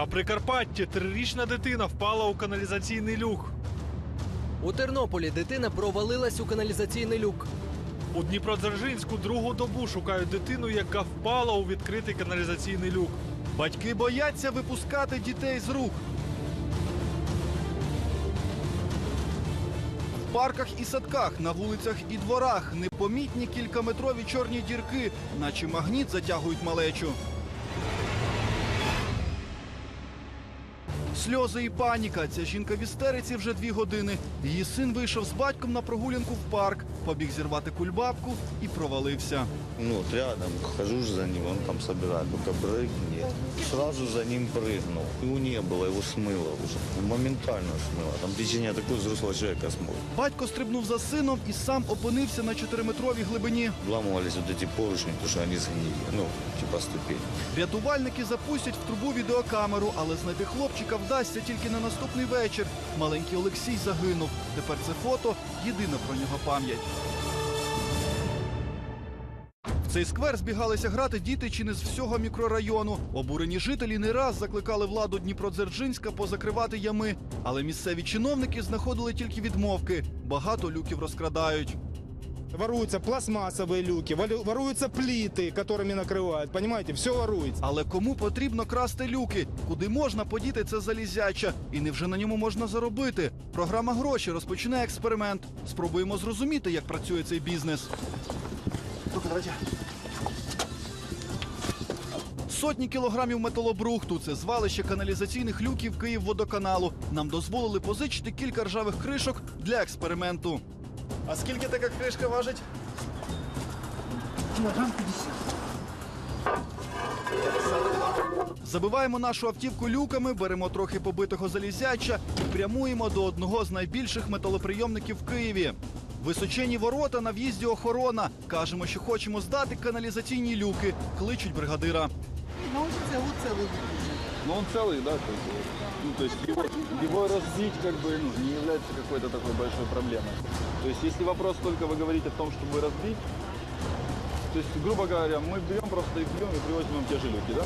На Прикарпатті трирічна дитина впала у каналізаційний люк. У Тернополі дитина провалилась у каналізаційний люк. У Дніпродзержинську другу добу шукають дитину, яка впала у відкритий каналізаційний люк. Батьки бояться випускати дітей з рук. В парках і садках, на вулицях і дворах непомітні кількаметрові чорні дірки, наче магніт затягують малечу. Сльози і паніка. Ця жінка в істериці вже дві години. Її син вийшов з батьком на прогулянку в парк, побіг зірвати кульбабку і провалився. Ну, вот рядом, хожу ж за ним, он там собирает, только прыгнет. Сразу за ним прыгнул. Его не было, его смыло уже. Моментально смыло. Там течение такое взрослого человека смыло. Батько стрибнув за сином і сам опинився на чотириметровій глибині. Вламывались вот эти поручни, потому что они сгнили. Ну, типа ступени. Рятувальники запустять в трубу відеокамеру, але знайти хлопчика вдасться тільки на наступний вечір. Маленький Олексій загинув. Тепер це фото єдина про нього пам'ять. В цей сквер збігалися грати діти чи не з всього мікрорайону. Обурені жителі не раз закликали владу Дніпродзержинська позакривати ями. Але місцеві чиновники знаходили тільки відмовки. Багато люків розкрадають Воруются пластмассовые люки, валю- воруются плиты, которыми накрывают. Понимаете, все воруется. Але кому потрібно красти люки? Куди можна подіти це залізяча? І невже на ньому можна заробити? Програма гроші розпочинає експеримент. Спробуємо зрозуміти, як працює цей бізнес. Сотні кілограмів металобрухту це звалище каналізаційних люків Київводоканалу. Нам дозволили позичити кілька ржавих кришок для експерименту. А скільки така кришка важить? Забиваємо нашу автівку люками, беремо трохи побитого залізяча і прямуємо до одного з найбільших металоприйомників в Києві. Височені ворота на в'їзді охорона. Кажемо, що хочемо здати каналізаційні люки. Кличуть бригадира. Ну, он целый, целый Но он целый, да, то есть, ну, то есть его, его разбить как бы ну, не является какой-то такой большой проблемой. То есть если вопрос только вы говорите о том, чтобы разбить, то есть, грубо говоря, мы берем просто их берем и привозим вам те же люки, да?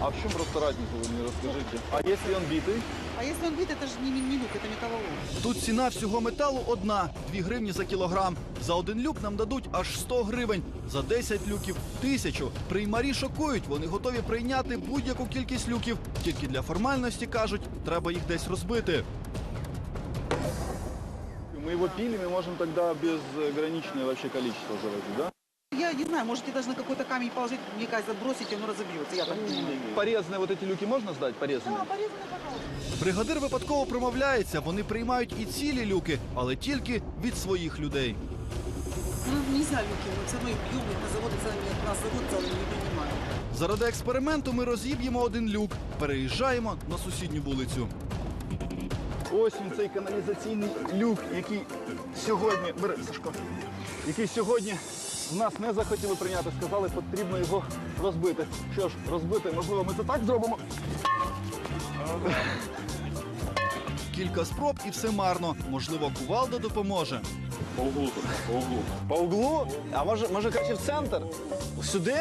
А в чем просто разница, вы мне расскажите? А если он битый? А если он бит, это же не, не люк, это металлолом. Тут ціна всього металу одна 2 гривні за кілограм. За один люк нам дадуть аж 100 гривень, за 10 люків тисячу. Приймарі шокують, вони готові прийняти будь-яку кількість люків. Тільки для формальності кажуть, треба їх десь розбити. Мы его пили, мы можем тогда безграничное вообще количество завозить, да? Я не знаю, можете даже на какой-то камень положить, мне кажется, бросить, и он разобьется. Я так думаю. Порезанные вот эти люки можно сдать? Порезанные? Да, порезанный, пожалуйста. Бригадир випадково промовляється, вони приймають і цілі люки, але тільки від своїх людей. Ну, нельзя люки, вот все равно их бьем, их на завод, и целыми, на завод целыми не принимают. Заради експерименту ми розіб'ємо один люк, переїжджаємо на сусідню вулицю. Ось він цей каналізаційний люк, який сьогодні. Бери, Сашко. Який сьогодні в нас не захотіли прийняти, сказали, потрібно його розбити. Що ж, розбити, можливо, ми це так зробимо. Кілька спроб і все марно. Можливо, кувалда допоможе. По углу, по углу. По углу? А може, може краще в центр? Сюди?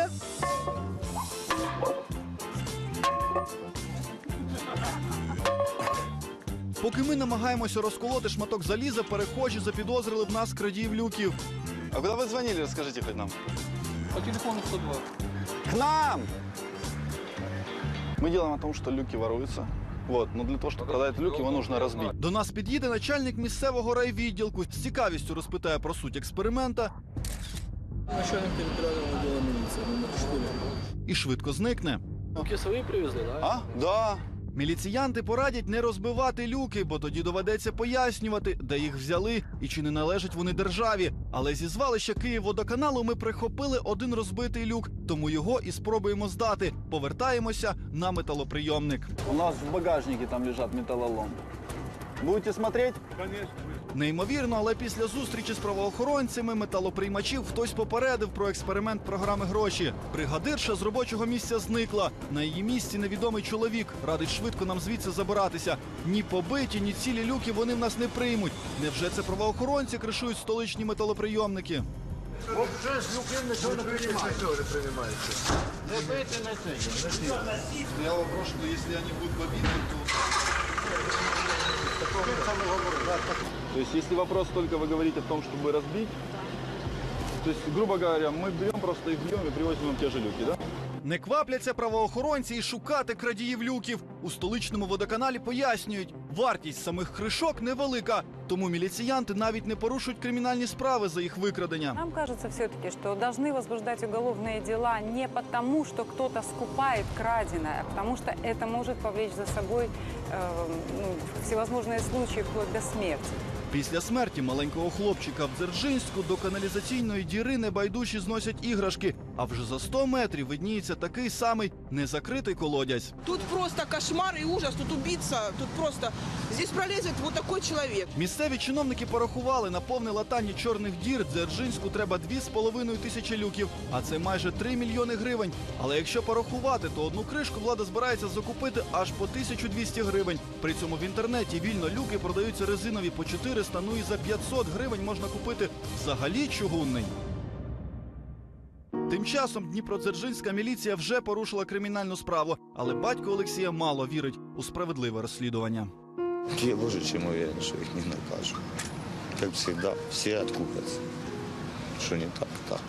Поки ми намагаємося розколоти шматок заліза, перехожі запідозрили в нас крадіїв люків. А куди ви дзвонили, розкажіть хоч нам. По телефону 102. К нам! Мы делаем о том, что люки воруются. Вот, но для того, чтобы продать люки, его нужно разбить. До нас під'їде начальник місцевого райвідділку. З цікавістю розпитає про суть експеримента Начальник территориального отдела милиции, номер 4. і швидко зникне. Руки свои привезли, да? А? Да. Міліціянти порадять не розбивати люки, бо тоді доведеться пояснювати, де їх взяли і чи не належать вони державі. Але зі звалища Київводоканалу ми прихопили один розбитий люк, тому його і спробуємо здати. Повертаємося на металоприйомник. У нас в багажнику там лежать металолом. Будете смотреть? Неймовірно, але після зустрічі з правоохоронцями металоприймачів хтось попередив про експеримент програми гроші. Бригадирша з робочого місця зникла. На її місці невідомий чоловік радить швидко нам звідси забиратися. Ні побиті, ні цілі люки вони в нас не приймуть. Невже це правоохоронці кришують столичні металоприйомники? Не бити Я вопрос, что если они будут побиты, то... То есть если вопрос только вы говорите в том, чтобы разбить, то есть, грубо говоря, мы берем просто их бьем и привозим им те же люки, да? Не квапляться правоохоронці і шукати крадіїв люків. У столичному водоканалі пояснюють, вартість самих кришок невелика, тому міліціянти навіть не порушують кримінальні справи за їх викрадення. Нам кажется все-таки, что должны возбуждать уголовные дела не потому, что кто-то скупает краденое, а потому что это может повлечь за собой э, ну, всевозможные случаи вплоть до смерти. Після смерті маленького хлопчика в Дзержинську до каналізаційної діри небайдужі зносять іграшки. А вже за 100 метрів видніється такий самий незакритий колодязь. Тут просто кошмар и ужас, тут убийца, тут просто... Здесь пролезет вот такой человек. Місцеві чиновники порахували на повне латання чорних дір Дзержинську треба 2,5 тисячі люків, а це майже 3 мільйони гривень. Але якщо порахувати, то одну кришку влада збирається закупити аж по 1200 гривень. При цьому в інтернеті вільно люки продаються резинові по 400, ну і за 500 гривень можна купити взагалі чугунний. Тим часом Дніпродзержинська міліція вже порушила кримінальну справу, але батько Олексія мало вірить у справедливе розслідування. Я боже, чим уверен, що їх не накажут. Як завжди, всі відкупляться. Що не так, так.